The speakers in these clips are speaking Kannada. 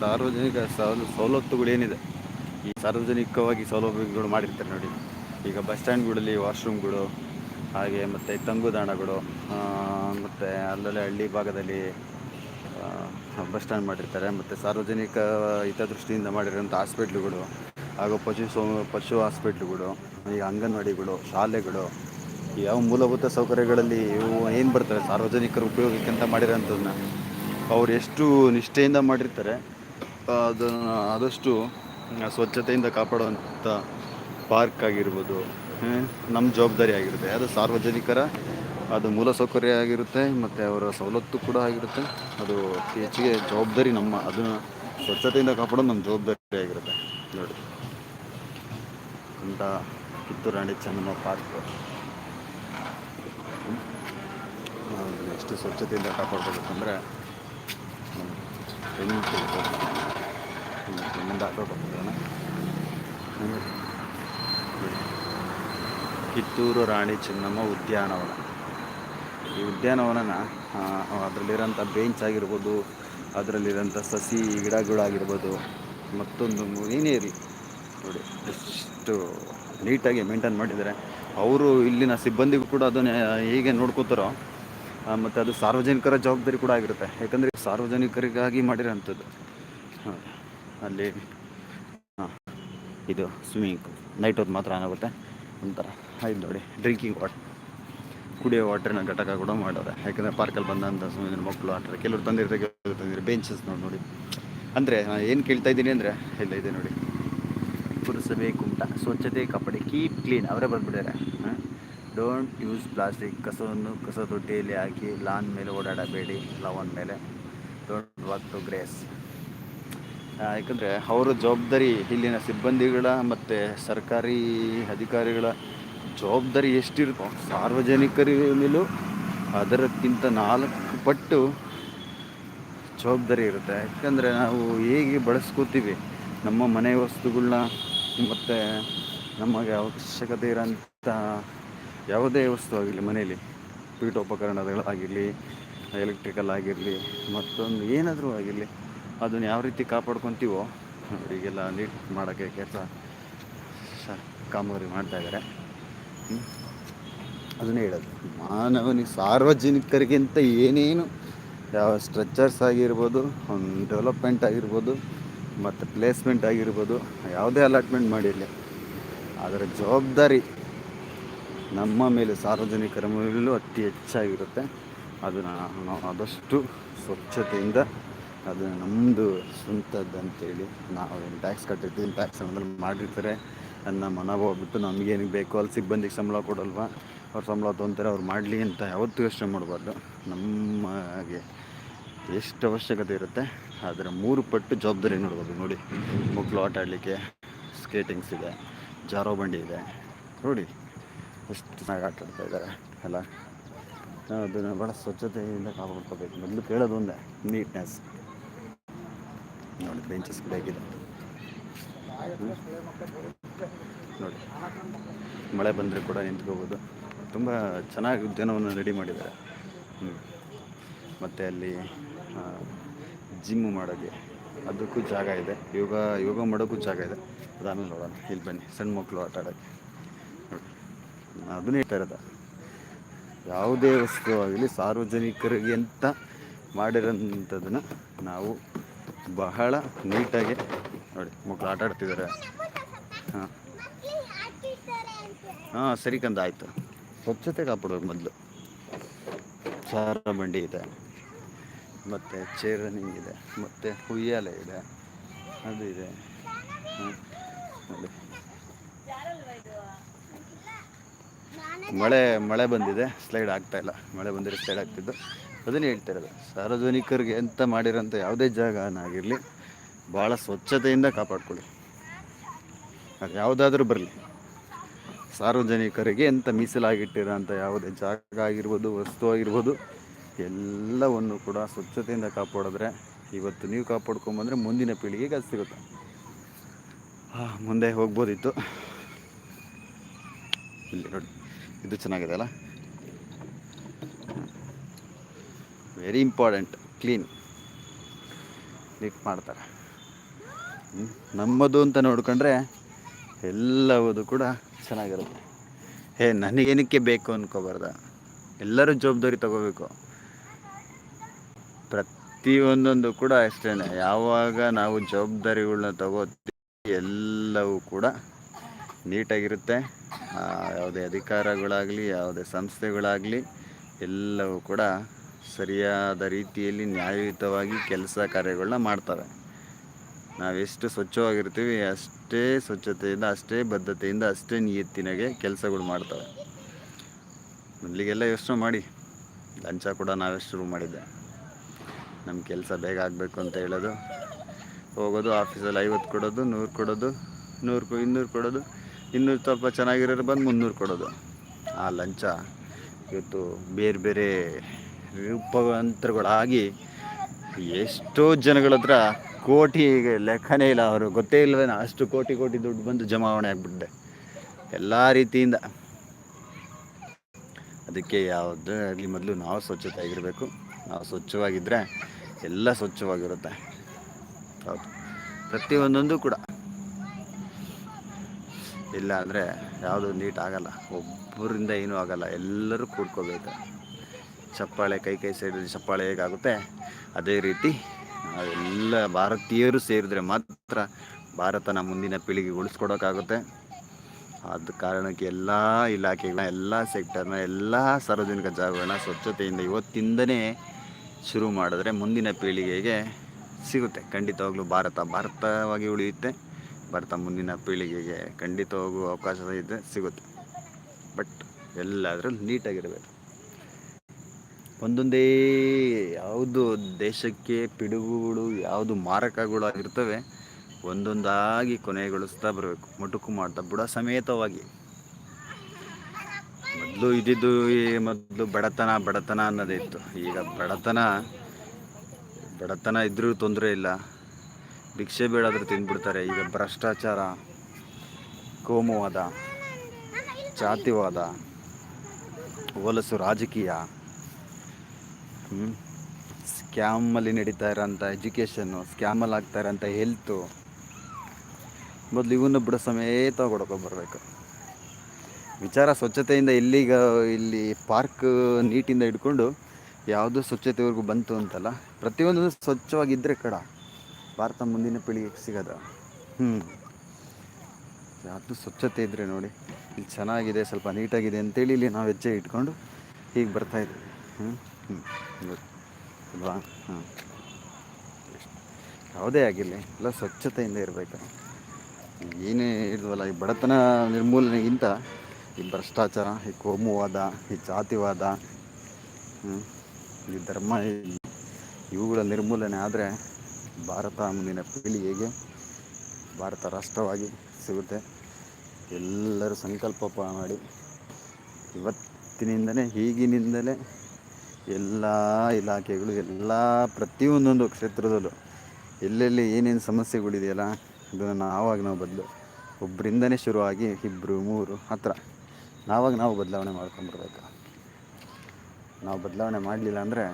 ಸಾರ್ವಜನಿಕ ಸವಲತ್ತುಗಳೇನಿದೆ ಈ ಸಾರ್ವಜನಿಕವಾಗಿ ಸೌಲಭ್ಯಗಳು ಮಾಡಿರ್ತಾರೆ ನೋಡಿ. ಈಗ ಬಸ್ ಸ್ಟ್ಯಾಂಡ್ಗಳಲ್ಲಿ ವಾಶ್ರೂಮ್ಗಳು, ಹಾಗೆ ಮತ್ತು ತಂಗುದಾಣಗಳು ಮತ್ತು ಅಲ್ಲಲ್ಲೇ ಹಳ್ಳಿ ಭಾಗದಲ್ಲಿ ಬಸ್ ಸ್ಟ್ಯಾಂಡ್ ಮಾಡಿರ್ತಾರೆ. ಮತ್ತು ಸಾರ್ವಜನಿಕ ಹಿತದೃಷ್ಟಿಯಿಂದ ಮಾಡಿರೋಂಥ ಹಾಸ್ಪಿಟ್ಲುಗಳು, ಹಾಗೂ ಪಶು ಸೋ, ಪಶು ಹಾಸ್ಪಿಟ್ಲುಗಳು, ಈಗ ಅಂಗನವಾಡಿಗಳು, ಶಾಲೆಗಳು ಯಾವ ಮೂಲಭೂತ ಸೌಕರ್ಯಗಳಲ್ಲಿ ಇವು ಏನು ಬರ್ತಾರೆ? ಸಾರ್ವಜನಿಕರ ಉಪಯೋಗಕ್ಕಿಂತ ಮಾಡಿರೋಂಥದ್ದನ್ನ ಅವ್ರು ಎಷ್ಟು ನಿಷ್ಠೆಯಿಂದ ಮಾಡಿರ್ತಾರೆ. ಅದನ್ನು ಆದಷ್ಟು ಸ್ವಚ್ಛತೆಯಿಂದ ಕಾಪಾಡುವಂಥ ಪಾರ್ಕ್ ಆಗಿರ್ಬೋದು ನಮ್ಮ ಜವಾಬ್ದಾರಿ ಆಗಿರುತ್ತೆ. ಅದು ಸಾರ್ವಜನಿಕರ, ಅದು ಮೂಲಸೌಕರ್ಯ ಆಗಿರುತ್ತೆ, ಮತ್ತು ಅವರ ಸವಲತ್ತು ಕೂಡ ಆಗಿರುತ್ತೆ. ಅದು ಅತಿ ಹೆಚ್ಚಿಗೆ ಜವಾಬ್ದಾರಿ ನಮ್ಮ, ಅದನ್ನು ಸ್ವಚ್ಛತೆಯಿಂದ ಕಾಪಾಡೋದು ನಮ್ಮ ಜವಾಬ್ದಾರಿ ಆಗಿರುತ್ತೆ. ನೋಡಿ. ಅಂತ ಕಿತ್ತೂರು ರಾಣಿ ಚೆನ್ನಮ್ಮ ಪಾರ್ಕ್. ಎಷ್ಟು ಸ್ವಚ್ಛತೆಯಿಂದ ಕಾಪಾಡಬೇಕಂದ್ರೆ ಕಿತ್ತೂರು ರಾಣಿ ಚೆನ್ನಮ್ಮ ಉದ್ಯಾನವನ. ಈ ಉದ್ಯಾನವನನ ಅದರಲ್ಲಿರೋಂಥ ಬೆಂಚ್ ಆಗಿರ್ಬೋದು, ಅದರಲ್ಲಿರೋಂಥ ಸಸಿ, ಗಿಡಗಳಾಗಿರ್ಬೋದು, ಮತ್ತೊಂದು ಏನೇ ಇರಲಿ ನೋಡಿ, ಎಷ್ಟು ನೀಟಾಗಿ ಮೇಂಟೈನ್ ಮಾಡಿದ್ದಾರೆ. ಅವರು ಇಲ್ಲಿನ ಸಿಬ್ಬಂದಿಗೂ ಕೂಡ ಅದನ್ನು ಹೇಗೆ ನೋಡ್ಕೋತಾರೋ ಮತ್ತು ಅದು ಸಾರ್ವಜನಿಕರ ಜವಾಬ್ದಾರಿ ಕೂಡ ಆಗಿರುತ್ತೆ. ಯಾಕಂದರೆ ಸಾರ್ವಜನಿಕರಿಗಾಗಿ ಮಾಡಿರೋಂಥದ್ದು. ಅಲ್ಲಿ ಇದು ಸ್ವಿಮ್ಮಿಂಗ್ ನೈಟ್ ಹೊತ್ತು ಮಾತ್ರ ಆಗುತ್ತೆ. ಒಂಥರ ಇದು ನೋಡಿ ಡ್ರಿಂಕಿಂಗ್ ವಾಟರ್ ಕುಡಿಯೋ ವಾಟರ್ನ ಘಟಕ ಕೂಡ ಮಾಡೋರೆ. ಯಾಕಂದರೆ ಪಾರ್ಕಲ್ಲಿ ಬಂದಂಥ ಸ್ವಿಮ್ಮಿಂಗ್ ಮಕ್ಕಳು ಆಟ ಕೆಲವರು ತಂದಿರ್ತಾರೆ ಕೆಲವರು ತಂದಿರ್ತಾರೆ. ಬೆಂಚಸ್ ನೋಡಿ ನೋಡಿ. ಅಂದರೆ ಏನು ಕೇಳ್ತಾ ಇದ್ದೀನಿ ಅಂದರೆ, ಇಲ್ಲ, ಇದೆ ನೋಡಿ. ಪುರಸಭೆ ಕುಮಟ, ಸ್ವಚ್ಛತೆ, ಕಾಪಾಡಿ ಕೀಪ್ ಕ್ಲೀನ್ ಅವರೇ ಬಂದ್ಬಿಟ್ಟಾರೆ ಡೋಂಟ್ ಯೂಸ್ ಪ್ಲಾಸ್ಟಿಕ್ ಕಸವನ್ನು ಕಸ ತೊಟ್ಟಿಯಲ್ಲಿ ಹಾಕಿ ಲಾನ್ ಮೇಲೆ ಓಡಾಡಬೇಡಿ ಲವನ್ ಮೇಲೆ. ಡೋಂಟ್ ವಾಕ್ ಟು ಗ್ರೇಸ್ ಯಾಕಂದರೆ ಅವರ ಜವಾಬ್ದಾರಿ ಇಲ್ಲಿನ ಸಿಬ್ಬಂದಿಗಳ ಮತ್ತು ಸರ್ಕಾರಿ ಅಧಿಕಾರಿಗಳ ಜವಾಬ್ದಾರಿ ಎಷ್ಟಿರುತ್ತೋ ಸಾರ್ವಜನಿಕರ ಮೇಲೂ ಅದಕ್ಕಿಂತ ನಾಲ್ಕು ಪಟ್ಟು ಜವಾಬ್ದಾರಿ ಇರುತ್ತೆ. ಯಾಕಂದರೆ ನಾವು ಹೇಗೆ ಬಳಸ್ಕೋತೀವಿ, ನಮ್ಮ ಮನೆ ವಸ್ತುಗಳನ್ನ ಮತ್ತು ನಮಗೆ ಅವಶ್ಯಕತೆ ಇರೋಂಥ ಯಾವುದೇ ವಸ್ತು ಆಗಿರಲಿ, ಮನೆಯಲ್ಲಿ ಪೀಠೋಪಕರಣಗಳಾಗಿರಲಿ ಎಲೆಕ್ಟ್ರಿಕಲ್ ಆಗಿರಲಿ, ಮತ್ತೊಂದು ಏನಾದರೂ ಆಗಿರಲಿ ಅದನ್ನು ಯಾವ ರೀತಿ ಕಾಪಾಡ್ಕೊತೀವೋ ಅವರಿಗೆಲ್ಲ ನೀಟ್ ಮಾಡೋಕ್ಕೆ ಕೆಲಸ ಕಾಮಗಾರಿ ಮಾಡ್ತಾಯಿದ್ದಾರೆ ಅದನ್ನೇ ಹೇಳೋದು. ಮಾನವನಿಗೆ ಸಾರ್ವಜನಿಕರಿಗಿಂತ ಏನೇನು ಯಾವ ಸ್ಟ್ರಕ್ಚರ್ಸ್ ಆಗಿರ್ಬೋದು ಒಂದು ಡೆವಲಪ್ಮೆಂಟ್ ಆಗಿರ್ಬೋದು, ಮತ್ತು ಪ್ಲೇಸ್ಮೆಂಟ್ ಆಗಿರ್ಬೋದು, ಯಾವುದೇ ಅಲಾಟ್ಮೆಂಟ್ ಮಾಡಿರಲಿ. ಅದರ ಜವಾಬ್ದಾರಿ ನಮ್ಮ ಮೇಲೆ ಸಾರ್ವಜನಿಕರ ಮೇಲೂ ಅತಿ ಹೆಚ್ಚಾಗಿರುತ್ತೆ. ಅದನ್ನು ನಾವು ಆದಷ್ಟು ಸ್ವಚ್ಛತೆಯಿಂದ ಅದು ನಮ್ಮದು ಸ್ವಂತದ್ದು ಅಂತೇಳಿ ನಾವು ಏನು ಟ್ಯಾಕ್ಸ್ ಕಟ್ಟಿರ್ತೀವಿ, ಟ್ಯಾಕ್ಸ್ ಅಂದ್ರೆ ಮಾಡಿರ್ತಾರೆ. ನಮ್ಮ ಮನೋಭಾವ ಬಿಟ್ಟು ನಮಗೇನಿಗೆ ಬೇಕು? ಅಲ್ಲಿ ಸಿಬ್ಬಂದಿಗೆ ಸಂಬಳ ಕೊಡಲ್ವ? ಅವ್ರು ಸಂಬಳ ತೊಗೊತಾರೆ ಅವ್ರು ಮಾಡಲಿ ಅಂತ ಯಾವತ್ತೂ ಯೋಚನೆ ಮಾಡಬಾರ್ದು. ನಮಗೆ ಎಷ್ಟು ಅವಶ್ಯಕತೆ ಇರುತ್ತೆ, ಆದರೆ ಮೂರು ಪಟ್ಟು ಜವಾಬ್ದಾರಿ ನೋಡ್ಬೋದು. ನೋಡಿ ಮಕ್ಕಳು ಆಟ ಆಡಲಿಕ್ಕೆ ಸ್ಕೇಟಿಂಗ್ಸ್ ಇದೆ, ಜಾರೋ ಬಂಡಿ ಇದೆ. ನೋಡಿ, ಎಷ್ಟು ಚೆನ್ನಾಗಿ ಆಟ ಆಡ್ತಾ ಇದ್ದಾರೆ, ಅಲ್ಲ? ಅದನ್ನು ಭಾಳ ಸ್ವಚ್ಛತೆಯಿಂದ ಕಾಪಾಡ್ಕೋಬೇಕು. ಮೊದಲು ಕೇಳೋದು ಒಂದೇ ನೀಟ್ನೆಸ್ ನೋಡಿ ಬೆಂಚಸ್ ಕೂಡ ಆಗಿದೆ ನೋಡಿ, ಮಳೆ ಬಂದರೆ ಕೂಡ ನಿಂತ್ಕೋಬೋದು. ತುಂಬ ಚೆನ್ನಾಗಿ ಉದ್ಯಾನವನ್ನು ರೆಡಿ ಮಾಡಿದ್ದಾರೆ. ಮತ್ತು ಅಲ್ಲಿ ಜಿಮ್ ಮಾಡೋಕ್ಕೆ ಅದಕ್ಕೂ ಜಾಗ ಇದೆ. ಯೋಗ ಯೋಗ ಮಾಡೋಕ್ಕೂ ಜಾಗ ಇದೆ. ಅದಾದಮೇಲೆ ನೋಡೋಣ. ಇಲ್ಲಿ ಬನ್ನಿ, ಸಣ್ಣ ಮಕ್ಕಳು ಆಟ ಆಡೋಕ್ಕೆ. ಅದನ್ನೇ ಇರೋದ. ಯಾವುದೇ ವಸ್ತು ಆಗಲಿ ಸಾರ್ವಜನಿಕರಿಗೆ ಅಂತ ಮಾಡಿರೋಂಥದ್ದನ್ನು ನಾವು ಬಹಳ ನೀಟಾಗಿ ನೋಡಿ ಮಕ್ಕಳು ಆಟ ಆಡ್ತಿದ್ದಾರೆ. ಹಾಂ. ಹಾಂ, ಸರಿ ಕಂದ, ಆಯಿತು. ಸ್ವಚ್ಛತೆ ಕಾಪಾಡೋದು ಮೊದಲು. ಸಾರ ಬಂಡಿ ಇದೆ. ಮತ್ತು ಚೇರ್ ರನ್ನಿಂಗ್ ಇದೆ. ಮತ್ತು ಹುಯ್ಯಾಲೆ ಇದೆ. ಅದು ಇದೆ. ನೋಡಿ. ಮಳೆ ಮಳೆ ಬಂದಿದೆ. ಸ್ಲೈಡ್ ಆಗ್ತಾ ಇಲ್ಲ. ಮಳೆ ಬಂದರೆ ಸ್ಲೈಡ್ ಆಗ್ತಿದ್ದು. ಅದನ್ನೇ ಹೇಳ್ತಾ ಇರೋದು. ಸಾರ್ವಜನಿಕರಿಗೆ ಅಂತ ಮಾಡಿರೋಂಥ ಯಾವುದೇ ಜಾಗನಾಗಿರಲಿ ಭಾಳ ಸ್ವಚ್ಛತೆಯಿಂದ ಕಾಪಾಡ್ಕೊಳ್ಳಿ. ಅದು ಯಾವುದಾದ್ರೂ ಬರಲಿ. ಸಾರ್ವಜನಿಕರಿಗೆ ಅಂತ ಮೀಸಲಾಗಿಟ್ಟಿರೋಂಥ ಯಾವುದೇ ಜಾಗ ಆಗಿರ್ಬೋದು, ವಸ್ತು ಆಗಿರ್ಬೋದು, ಎಲ್ಲವನ್ನು ಕೂಡ ಸ್ವಚ್ಛತೆಯಿಂದ ಕಾಪಾಡಿದ್ರೆ ಇವತ್ತು ನೀವು ಕಾಪಾಡ್ಕೊಂಬಂದರೆ ಮುಂದಿನ ಪೀಳಿಗೆಗೆ ಅದು ಸಿಗುತ್ತೆ. ಮುಂದೆ ಹೋಗ್ಬೋದಿತ್ತು. ಇಲ್ಲಿ ನೋಡಿ. ಇದು ಚೆನ್ನಾಗಿದೆ ಅಲ್ಲ? ವೆರಿ ಇಂಪಾರ್ಟೆಂಟ್ ಕ್ಲೀನ್ ನೀಟ್ ಮಾಡ್ತಾರೆ. ನಮ್ಮದು ಅಂತ ನೋಡ್ಕೊಂಡ್ರೆ ಎಲ್ಲವೂ ಕೂಡ ಚೆನ್ನಾಗಿರುತ್ತೆ. ಹೇ, ನನಗೇನಕ್ಕೆ ಬೇಕು ಅನ್ಕೋಬಾರ್ದ? ಎಲ್ಲರೂ ಜವಾಬ್ದಾರಿ ತಗೋಬೇಕು. ಪ್ರತಿಯೊಂದೊಂದು ಕೂಡ ಅಷ್ಟೇ ಯಾವಾಗ ನಾವು ಜವಾಬ್ದಾರಿಗಳನ್ನ ತಗೋತೀವಿ, ಎಲ್ಲವೂ ಕೂಡ ನೀಟಾಗಿರುತ್ತೆ. ಯಾವುದೇ ಅಧಿಕಾರಗಳಾಗಲಿ, ಯಾವುದೇ ಸಂಸ್ಥೆಗಳಾಗಲಿ, ಎಲ್ಲವೂ ಕೂಡ ಸರಿಯಾದ ರೀತಿಯಲ್ಲಿ ನ್ಯಾಯಯುತವಾಗಿ ಕೆಲಸ ಕಾರ್ಯಗಳನ್ನ ಮಾಡ್ತವೆ ನಾವೆಷ್ಟು ಸ್ವಚ್ಛವಾಗಿರ್ತೀವಿ, ಅಷ್ಟೇ ಸ್ವಚ್ಛತೆಯಿಂದ, ಅಷ್ಟೇ ಬದ್ಧತೆಯಿಂದ, ಅಷ್ಟೇ ನಿಯತ್ತಿನಾಗೆ ಕೆಲಸಗಳು ಮಾಡ್ತವೆ ಮೊದಲಿಗೆಲ್ಲ ಯೋಚನೆ ಮಾಡಿ. ಲಂಚ ಕೂಡ ನಾವೇ ಶುರು ಮಾಡಿದ್ದೆ. ನಮ್ಮ ಕೆಲಸ ಬೇಗ ಆಗಬೇಕು ಅಂತ ಹೇಳೋದು. ಹೋಗೋದು, ಆಫೀಸಲ್ಲಿ ಐವತ್ತು ಕೊಡೋದು, ನೂರು ಕೊಡೋದು, ನೂರು, ಇನ್ನೂರು ಕೊಡೋದು ಇನ್ನೂರು ಸ್ವಲ್ಪ ಚೆನ್ನಾಗಿರೋರು ಬಂದು ಮುನ್ನೂರು ಕೊಡೋದು. ಆ ಲಂಚ ಇವತ್ತು ಬೇರೆ ಬೇರೆ ರೂಪಾಂತರಗಳಾಗಿ ಎಷ್ಟೋ ಜನಗಳ ಹತ್ರ ಕೋಟಿ ಲೆಕ್ಕನೇ ಇಲ್ಲ ಅವರು. ಗೊತ್ತೇ ಇಲ್ಲವೇನೋ ಅಷ್ಟು ಕೋಟಿ ಕೋಟಿ ದುಡ್ಡು ಬಂದು ಜಮಾವಣೆ ಆಗಿಬಿಟ್ಟಿದೆ. ಎಲ್ಲ ರೀತಿಯಿಂದ. ಅದಕ್ಕೆ ಯಾವುದೇ ಆಗಲಿ ಮೊದಲು ನಾವು ಸ್ವಚ್ಛತೆ ಆಗಿರಬೇಕು ನಾವು ಸ್ವಚ್ಛವಾಗಿದ್ದರೆ ಎಲ್ಲ ಸ್ವಚ್ಛವಾಗಿರುತ್ತೆ. ಹೌದು. ಪ್ರತಿಯೊಂದೊಂದು ಕೂಡ. ಇಲ್ಲ ಅಂದರೆ ಯಾವುದು ನೀಟ್ ಆಗಲ್ಲ. ಒಬ್ಬರಿಂದ ಏನೂ ಆಗಲ್ಲ. ಎಲ್ಲರೂ ಕೂಡ್ಕೋಬೇಕು. ಚಪ್ಪಾಳೆ ಕೈ ಕೈ ಸೇರಿದ್ರೆ ಚಪ್ಪಾಳೆ ಹೇಗಾಗುತ್ತೆ? ಅದೇ ರೀತಿ ಎಲ್ಲ ಭಾರತೀಯರು ಸೇರಿದ್ರೆ ಮಾತ್ರ ಭಾರತನ ಮುಂದಿನ ಪೀಳಿಗೆ ಉಳಿಸ್ಕೊಡೋಕ್ಕಾಗುತ್ತೆ. ಆದ ಕಾರಣಕ್ಕೆ ಎಲ್ಲ ಇಲಾಖೆಗಳನ್ನ, ಎಲ್ಲ ಸೆಕ್ಟರ್ನ ಎಲ್ಲ ಸಾರ್ವಜನಿಕ ಜಾಗಗಳನ್ನ ಸ್ವಚ್ಛತೆಯಿಂದ ಇವತ್ತಿಂದನೇ ಶುರು ಮಾಡಿದ್ರೆ ಮುಂದಿನ ಪೀಳಿಗೆಗೆ ಸಿಗುತ್ತೆ. ಖಂಡಿತವಾಗ್ಲೂ ಭಾರತ ಭಾರತವಾಗಿ ಉಳಿಯುತ್ತೆ. ಭಾರತ ಮುಂದಿನ ಪೀಳಿಗೆಗೆ ಖಂಡಿತ ಹೋಗುವ ಅವಕಾಶ ಇದೆ, ಸಿಗುತ್ತೆ. ಬಟ್ ಎಲ್ಲದರಲ್ಲೂ ನೀಟಾಗಿರಬೇಕು. ಒಂದೊಂದೇ ಯಾವುದು ದೇಶಕ್ಕೆ ಪಿಡುಗುಗಳು, ಯಾವುದು ಮಾರಕಗಳು ಆಗಿರ್ತವೆ, ಒಂದೊಂದಾಗಿ ಕೊನೆಗೊಳಿಸ್ತಾ ಬರಬೇಕು, ಮುಟುಕು ಮಾಡ್ತಾ ಬುಡ ಸಮೇತವಾಗಿ. ಮೊದಲು ಇದ್ದಿದ್ದು ಮೊದಲು ಬಡತನ ಬಡತನ ಅನ್ನೋದೇ ಇತ್ತು. ಈಗ ಬಡತನ ಬಡತನ ಇದ್ರೂ ತೊಂದರೆ ಇಲ್ಲ. ಭಿಕ್ಷೆ ಬೇಡಾದರೂ ತಿಂದ್ಬಿಡ್ತಾರೆ. ಈಗ ಭ್ರಷ್ಟಾಚಾರ, ಕೋಮುವಾದ, ಜಾತಿವಾದ, ಹೊಲಸು ರಾಜಕೀಯ ಸ್ಕ್ಯಾಮಲ್ಲಿ ನಡೀತಾ ಇರೋಂಥ ಎಜುಕೇಷನ್ನು ಸ್ಕ್ಯಾಮಲ್ಲಿ ಆಗ್ತಾ ಇರೋಂಥ ಹೆಲ್ತು ಮೊದಲು ಇವನ್ನ ಬಿಡೋ ಸಮೇತ ಬರಬೇಕು. ವಿಚಾರ ಸ್ವಚ್ಛತೆಯಿಂದ ಇಲ್ಲಿಗ, ಇಲ್ಲಿ ಪಾರ್ಕ್ ನೀಟಿಂದ ಹಿಡ್ಕೊಂಡು ಯಾವುದು ಸ್ವಚ್ಛತೆವರೆಗೂ ಬಂತು ಅಂತಲ್ಲ ಪ್ರತಿಯೊಂದು ಸ್ವಚ್ಛವಾಗಿದ್ದರೆ ಕಡ. ಭಾರತ ಮುಂದಿನ ಪೀಳಿಗೆಗೆ ಸಿಗೋದು? ಹ್ಞೂ ಯಾವುದು ಸ್ವಚ್ಛತೆ ಇದ್ದರೆ ನೋಡಿ ಇಲ್ಲಿ ಚೆನ್ನಾಗಿದೆ ಸ್ವಲ್ಪ ನೀಟಾಗಿದೆ ಅಂತೇಳಿ ಇಲ್ಲಿ ನಾವು ಹೆಜ್ಜೆ ಇಟ್ಕೊಂಡು ಹೀಗೆ ಬರ್ತಾಯಿದ್ವಿ ಹ್ಞೂ ಹ್ಞೂ ಹ್ಞೂ ಅಲ್ವಾ ಹಾಂ. ಯಾವುದೇ ಆಗಿರಲಿ ಎಲ್ಲ ಸ್ವಚ್ಛತೆಯಿಂದ ಇರಬೇಕು. ಏನೇ ಇಲ್ವಲ್ಲ ಈ ಬಡತನ ನಿರ್ಮೂಲನೆಗಿಂತ ಈ ಭ್ರಷ್ಟಾಚಾರ ಈ ಕೋಮುವಾದ ಈ ಜಾತಿವಾದ ಹ್ಞೂ ಈ ಧರ್ಮ ಇವುಗಳ ನಿರ್ಮೂಲನೆ ಆದರೆ ಭಾರತ ಮುಂದಿನ ಪೀಳಿಗೆಗೆ ಭಾರತ ರಾಷ್ಟ್ರವಾಗಿ ಸಿಗುತ್ತೆ. ಎಲ್ಲರೂ ಸಂಕಲ್ಪ ಮಾಡಿ. ಇವತ್ತಿನಿಂದಲೇ, ಈಗಿನಿಂದಲೇ ಎಲ್ಲ ಇಲಾಖೆಗಳು, ಎಲ್ಲ ಪ್ರತಿಯೊಂದೊಂದು ಕ್ಷೇತ್ರದಲ್ಲೂ ಎಲ್ಲೆಲ್ಲಿ ಏನೇನು ಸಮಸ್ಯೆಗಳಿದೆಯಲ್ಲ, ಅದನ್ನು ನಾವಾಗ ನಾವು ಬದಲು ಒಬ್ಬರಿಂದನೇ ಶುರುವಾಗಿ ಇಬ್ಬರು ಮೂರು, ಹತ್ರ ನಾವಾಗ ನಾವು ಬದಲಾವಣೆ ಮಾಡ್ಕೊಂಬರ್ಬೇಕು ನಾವು ಬದಲಾವಣೆ ಮಾಡಲಿಲ್ಲ ಅಂದರೆ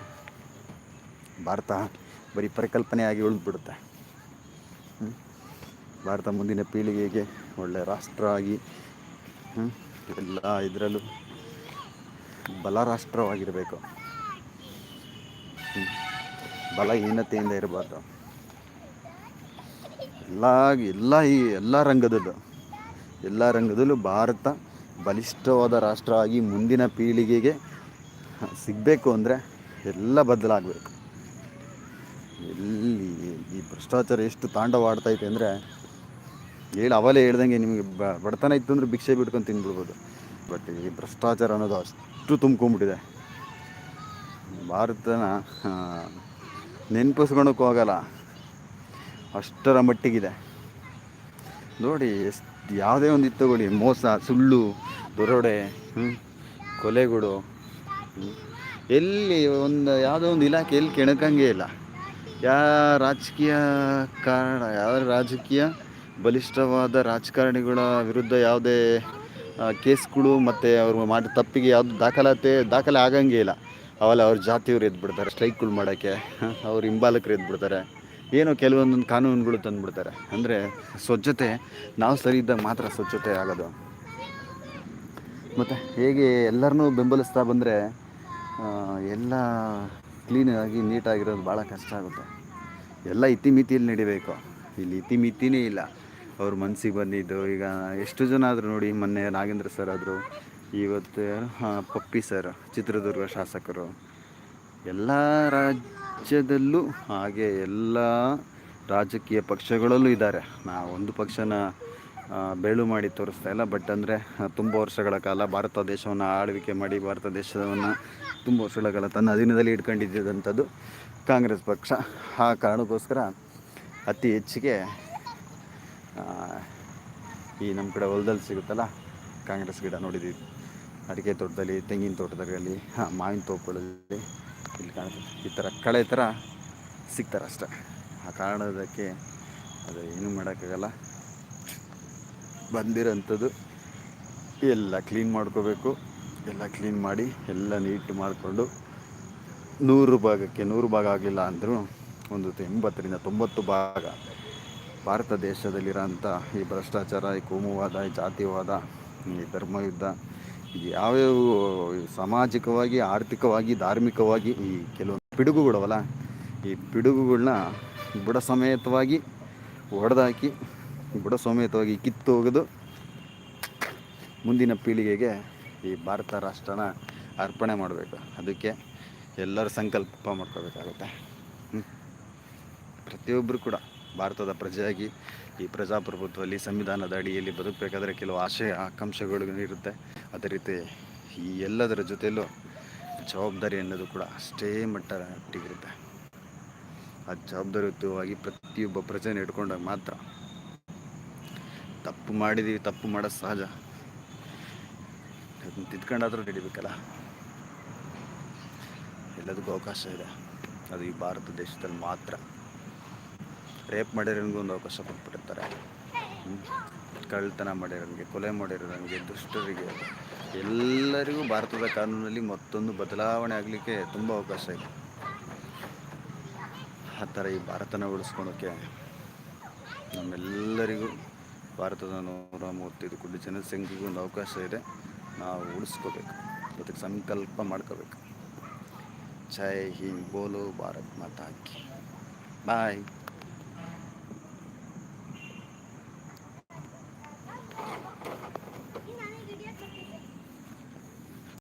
ಭಾರತ ಬರೀ ಪರಿಕಲ್ಪನೆಯಾಗಿ ಉಳಿದ್ಬಿಡುತ್ತೆ? ಭಾರತ ಮುಂದಿನ ಪೀಳಿಗೆಗೆ ಒಳ್ಳೆಯ ರಾಷ್ಟ್ರ ಆಗಿ? ಎಲ್ಲ ಇದರಲ್ಲೂ ಬಲ ರಾಷ್ಟ್ರವಾಗಿರಬೇಕು. ಬಲಹೀನತೆಯಿಂದ ಇರಬಾರ್ದು ಎಲ್ಲ ಎಲ್ಲ ಈ ಎಲ್ಲ ರಂಗದಲ್ಲೂ ಎಲ್ಲ ರಂಗದಲ್ಲೂ ಭಾರತ ಬಲಿಷ್ಠವಾದ ರಾಷ್ಟ್ರ ಆಗಿ ಮುಂದಿನ ಪೀಳಿಗೆಗೆ ಸಿಗಬೇಕು ಅಂದರೆ ಎಲ್ಲ ಬದಲಾಗಬೇಕು ಎಲ್ಲಿ ಈ ಭ್ರಷ್ಟಾಚಾರ ಎಷ್ಟು ತಾಂಡವಾಡ್ತೈತೆ ಅಂದರೆ ಹೇಳಿ ಅವಲೇ ಹೇಳ್ದಂಗೆ ನಿಮಗೆ ಬ ಬಡತನ ಇತ್ತು ಅಂದರೆ ಭಿಕ್ಷೆ ಬಿಟ್ಕೊಂಡು ತಿಂದ್ಬಿಡ್ಬೋದು ಬಟ್ ಈ ಭ್ರಷ್ಟಾಚಾರ ಅನ್ನೋದು ಅಷ್ಟು ತುಂಬ್ಕೊಂಬಿಟ್ಟಿದೆ. ಭಾರತನ ನೆನಪಿಸ್ಕೊಳಕ್ಕೂ ಆಗಲ್ಲ. ಅಷ್ಟರ ಮಟ್ಟಿಗಿದೆ. ನೋಡಿ, ಎಷ್ಟು ಯಾವುದೇ ಒಂದು ಇತ್ತು ತಗೊಳ್ಳಿ. ಮೋಸ, ಸುಳ್ಳು, ದೊರೊಡೆ ಕೊಲೆಗಳು ಎಲ್ಲಿ ಒಂದು ಯಾವುದೋ ಒಂದು ಇಲಾಖೆ ಎಲ್ಲಿ ಕೆಣಕಂಗೆ ಇಲ್ಲ. ಯಾ ರಾಜಕೀಯ ಕಾರಣ ಯಾವ ರಾಜಕೀಯ, ಬಲಿಷ್ಠವಾದ ರಾಜಕಾರಣಿಗಳ ವಿರುದ್ಧ ಯಾವುದೇ ಕೇಸ್ಗಳು ಮತ್ತು ಅವರು ಮಾಡಿದ ತಪ್ಪಿಗೆ ಯಾವುದು ದಾಖಲಾತಿ, ದಾಖಲೆ ಆಗಂಗೆ ಇಲ್ಲ. ಅವೆಲ್ಲ ಅವ್ರ ಜಾತಿಯವ್ರು ಎದ್ಬಿಡ್ತಾರೆ ಸ್ಟ್ರೈಕ್ಗಳು ಮಾಡೋಕ್ಕೆ. ಅವ್ರ ಹಿಂಬಾಲಕರು ಎದ್ಬಿಡ್ತಾರೆ. ಏನೋ ಕೆಲವೊಂದೊಂದು ಕಾನೂನುಗಳು ತಂದುಬಿಡ್ತಾರೆ. ಅಂದರೆ ಸ್ವಚ್ಛತೆ, ನಾವು ಸರಿ ಇದ್ದಾಗ ಮಾತ್ರ ಸ್ವಚ್ಛತೆ ಆಗೋದು. ಮತ್ತು ಹೇಗೆ ಎಲ್ಲರನ್ನೂ ಬೆಂಬಲಿಸ್ತಾ ಬಂದರೆ ಎಲ್ಲ ಕ್ಲೀನಾಗಿ ನೀಟಾಗಿರೋದು ಭಾಳ ಕಷ್ಟ ಆಗುತ್ತೆ. ಎಲ್ಲ ಇತಿಮಿತಿಯಲ್ಲಿ ನಡಿಬೇಕು. ಇಲ್ಲಿ ಇತಿಮಿತಿನೇ ಇಲ್ಲ. ಅವ್ರ ಮನಸ್ಸಿಗೆ ಬಂದಿದ್ದು, ಈಗ ಎಷ್ಟು ಜನ ಆದರೂ ನೋಡಿ, ಮೊನ್ನೆ ನಾಗೇಂದ್ರ ಸರ್ ಆದರು, ಇವತ್ತು ಪಪ್ಪಿ ಸರ್ ಚಿತ್ರದುರ್ಗ ಶಾಸಕರು. ಎಲ್ಲ ರಾಜ್ಯದಲ್ಲೂ ಹಾಗೆ ಎಲ್ಲ ರಾಜಕೀಯ ಪಕ್ಷಗಳಲ್ಲೂ ಇದ್ದಾರೆ. ನಾ ಒಂದು ಪಕ್ಷನ ಬೇಳು ಮಾಡಿ ತೋರಿಸ್ತಾ ಇಲ್ಲ ಬಟ್ ಅಂದರೆ ತುಂಬ ವರ್ಷಗಳ ಕಾಲ ಭಾರತ ದೇಶವನ್ನು ಆಳ್ವಿಕೆ ಮಾಡಿ, ಭಾರತ ದೇಶವನ್ನು ತುಂಬ ವರ್ಷಗಳ ತನ್ನ ಅಧೀನದಲ್ಲಿ ಇಟ್ಕೊಂಡಿದ್ದಂಥದ್ದು ಕಾಂಗ್ರೆಸ್ ಪಕ್ಷ. ಆ ಕಾರಣಕ್ಕೋಸ್ಕರ ಅತಿ ಹೆಚ್ಚಿಗೆ ಈ ನಮ್ಮ ಕಡೆ ಹೊಲದಲ್ಲಿ ಸಿಗುತ್ತಲ್ಲ, ಕಾಂಗ್ರೆಸ್ ಗಿಡ ನೋಡಿದ್ದೀವಿ. ಅಡಿಕೆ ತೋಟದಲ್ಲಿ, ತೆಂಗಿನ ತೋಟದಲ್ಲಿ ಮಾವಿನ ತೋಪುಗಳಲ್ಲಿ ಇಲ್ಲಿ ಕಾಣ್ತದೆ. ಈ ಥರ ಕಳೆ ಥರ ಸಿಗ್ತಾರೆ ಅಷ್ಟೆ. ಆ ಕಾರಣದಕ್ಕೆ ಅದು ಏನೂ ಮಾಡೋಕ್ಕಾಗಲ್ಲ. ಬಂದಿರೋಂಥದ್ದು ಎಲ್ಲ ಕ್ಲೀನ್ ಮಾಡ್ಕೋಬೇಕು. ಎಲ್ಲ ಕ್ಲೀನ್ ಮಾಡಿ ಎಲ್ಲ ನೀಟ್ ಮಾಡಿಕೊಂಡು ನೂರು ಭಾಗಕ್ಕೆ ನೂರು ಭಾಗ ಆಗಲಿಲ್ಲ ಅಂದರೂ ಒಂದು ಎಂಬತ್ತರಿಂದ ತೊಂಬತ್ತು ಭಾಗ ಭಾರತ ದೇಶದಲ್ಲಿರೋಂಥ ಈ ಭ್ರಷ್ಟಾಚಾರ, ಈ ಕೋಮುವಾದ, ಈ ಜಾತಿವಾದ, ಈ ಧರ್ಮಯುದ್ಧ ಯಾವ್ಯಾವ ಸಾಮಾಜಿಕವಾಗಿ, ಆರ್ಥಿಕವಾಗಿ, ಧಾರ್ಮಿಕವಾಗಿ ಈ ಕೆಲವೊಂದು ಪಿಡುಗುಗಳವಲ್ಲ, ಈ ಪಿಡುಗುಗಳನ್ನ ಬುಡ ಸಮೇತವಾಗಿ ಹೊಡೆದಾಕಿ ಬುಡ ಸಮೇತವಾಗಿ ಕಿತ್ತು ಹೋಗೋದು ಮುಂದಿನ ಪೀಳಿಗೆಗೆ ಈ ಭಾರತ ರಾಷ್ಟ್ರನ ಅರ್ಪಣೆ ಮಾಡಬೇಕು. ಅದಕ್ಕೆ ಎಲ್ಲರ ಸಂಕಲ್ಪ ಮಾಡ್ಕೋಬೇಕಾಗುತ್ತೆ. ಪ್ರತಿಯೊಬ್ಬರು ಕೂಡ ಭಾರತದ ಪ್ರಜೆಯಾಗಿ ಈ ಪ್ರಜಾಪ್ರಭುತ್ವದಲ್ಲಿ, ಸಂವಿಧಾನದ ಅಡಿಯಲ್ಲಿ ಬದುಕಬೇಕಾದ್ರೆ ಕೆಲವು ಆಶಯ, ಆಕಾಂಕ್ಷೆಗಳು ಇರುತ್ತೆ. ಅದೇ ರೀತಿ ಈ ಎಲ್ಲದರ ಜೊತೆಯಲ್ಲೂ ಜವಾಬ್ದಾರಿ ಅನ್ನೋದು ಕೂಡ ಅಷ್ಟೇ ಮಟ್ಟಿಗಿರುತ್ತೆ ಆ ಜವಾಬ್ದಾರಿಯುತವಾಗಿ ಪ್ರತಿಯೊಬ್ಬ ಪ್ರಜೆನ ಇಟ್ಕೊಂಡಾಗ ಮಾತ್ರ ತಪ್ಪು ಮಾಡಿದೀವಿ, ತಪ್ಪು ಮಾಡೋದು ಸಹಜ. ತಿದ್ಕೊಂಡಾದರೂ ನಡಿಬೇಕಲ್ಲ. ಎಲ್ಲದಕ್ಕೂ ಅವಕಾಶ ಇದೆ. ಅದು ಈ ಭಾರತ ದೇಶದಲ್ಲಿ ಮಾತ್ರ. ರೇಪ್ ಮಾಡಿರೋನಿಗೂ ಒಂದು ಅವಕಾಶ ಕೊಟ್ಬಿಟ್ಟಿರ್ತಾರೆ. ಕಳ್ಳತನ ಮಾಡಿರೋನಿಗೆ ಕೊಲೆ ಮಾಡಿರೋನಿಗೆ ದುಷ್ಟರಿಗೆ ಎಲ್ಲರಿಗೂ ಭಾರತದ ಕಾನೂನಲ್ಲಿ ಮತ್ತೊಂದು ಬದಲಾವಣೆ ಆಗಲಿಕ್ಕೆ ತುಂಬ ಅವಕಾಶ ಇದೆ. ಆ ಥರ ಈ ಭಾರತನ ಉಳಿಸ್ಕೊಳೋಕ್ಕೆ ನಮ್ಮೆಲ್ಲರಿಗೂ ಭಾರತದ ನೂರ ಮೂವತ್ತೈದು ಕೋಟಿ ಜನಸಂಖ್ಯೆಗೂ ಒಂದು ಅವಕಾಶ ಇದೆ. ನಾವು ಉಳಿಸ್ಕೋಬೇಕು. ಅದಕ್ಕೆ ಸಂಕಲ್ಪ ಮಾಡ್ಕೋಬೇಕು. ಜೈ ಹಿಂದ್ ಬೋಲು ಭಾರತ್ ಮಾತಾ ಕಿ. ಬಾಯ್